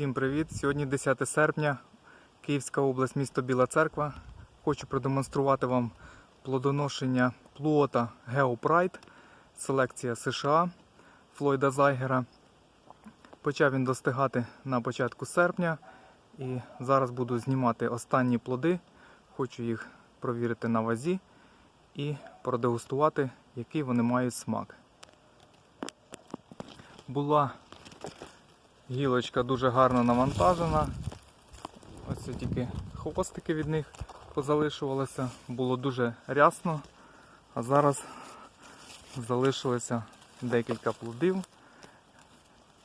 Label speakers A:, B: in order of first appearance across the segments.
A: Всім привіт! Сьогодні 10 серпня, Київська область, місто Біла Церква. Хочу продемонструвати вам плодоношення плуота Geopride, селекція США Флойда Зайгера. Почав він достигати на початку серпня і зараз буду знімати останні плоди. Хочу їх провірити на вазі і продегустувати, який вони мають смак. Була Гілочка дуже гарно навантажена. Ось тільки хвостики від них позалишувалися. Було дуже рясно, а зараз залишилося декілька плодів.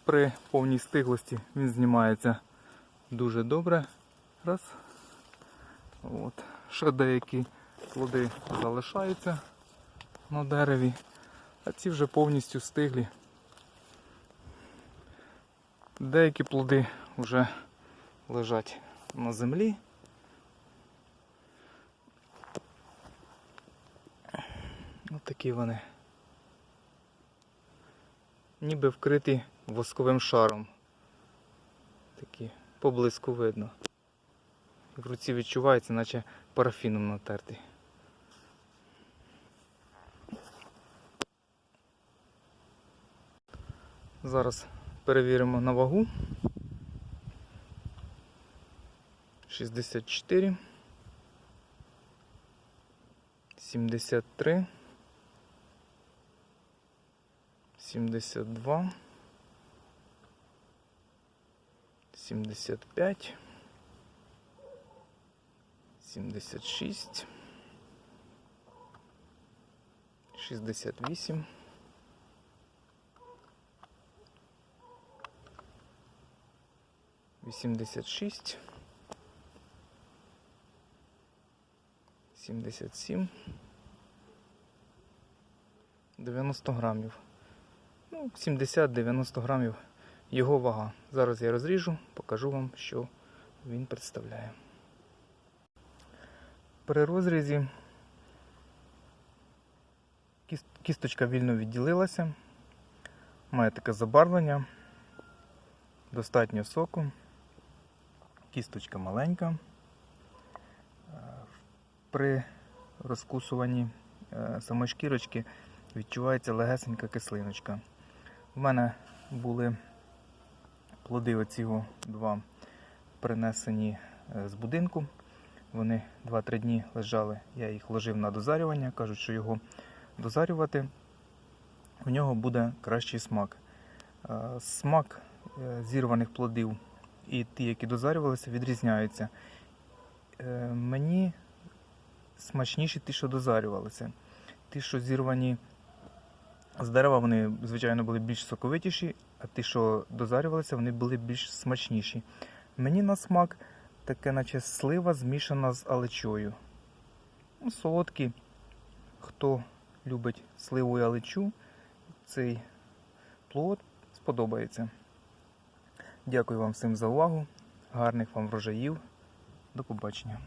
A: При повній стиглості він знімається дуже добре. Раз. От. Ще деякі плоди залишаються на дереві, а ці вже повністю стиглі. Деякі плоди вже лежать на землі. Ось такі вони. Ніби вкриті восковим шаром. Такі поблизьку видно. В руці відчувається, наче парафіном натертий. Зараз перевіримо на вагу. 64, 73, 72, 75, 76, 68, 86, 77, 90 грамів. Ну, 70-90 грамів його вага. Зараз я розріжу, покажу вам, що він представляє. При розрізі кісточка вільно відділилася, має таке забарвлення, достатньо соку. Кісточка маленька. Е, При розкусуванні е, самої шкірочки відчувається легесенька кислиночка. У мене були плоди оцього два принесені е, з будинку. Вони 2-3 дні лежали, я їх ложив на дозарювання. Кажуть, що його дозарювати, в нього буде кращий смак. Смак зірваних плодів і ті, які дозарювалися, відрізняються. Е, Мені смачніші ті, що дозарювалися. Ті, що зірвані з дерева, вони, звичайно, були більш соковитіші, а ті, що дозарювалися, вони були більш смачніші. Мені на смак таке, наче слива змішана з алечою. Ну, солодкі. Хто любить сливу і алечу, цей плод сподобається. Дякую вам всім за увагу. Гарних вам врожаїв. До побачення.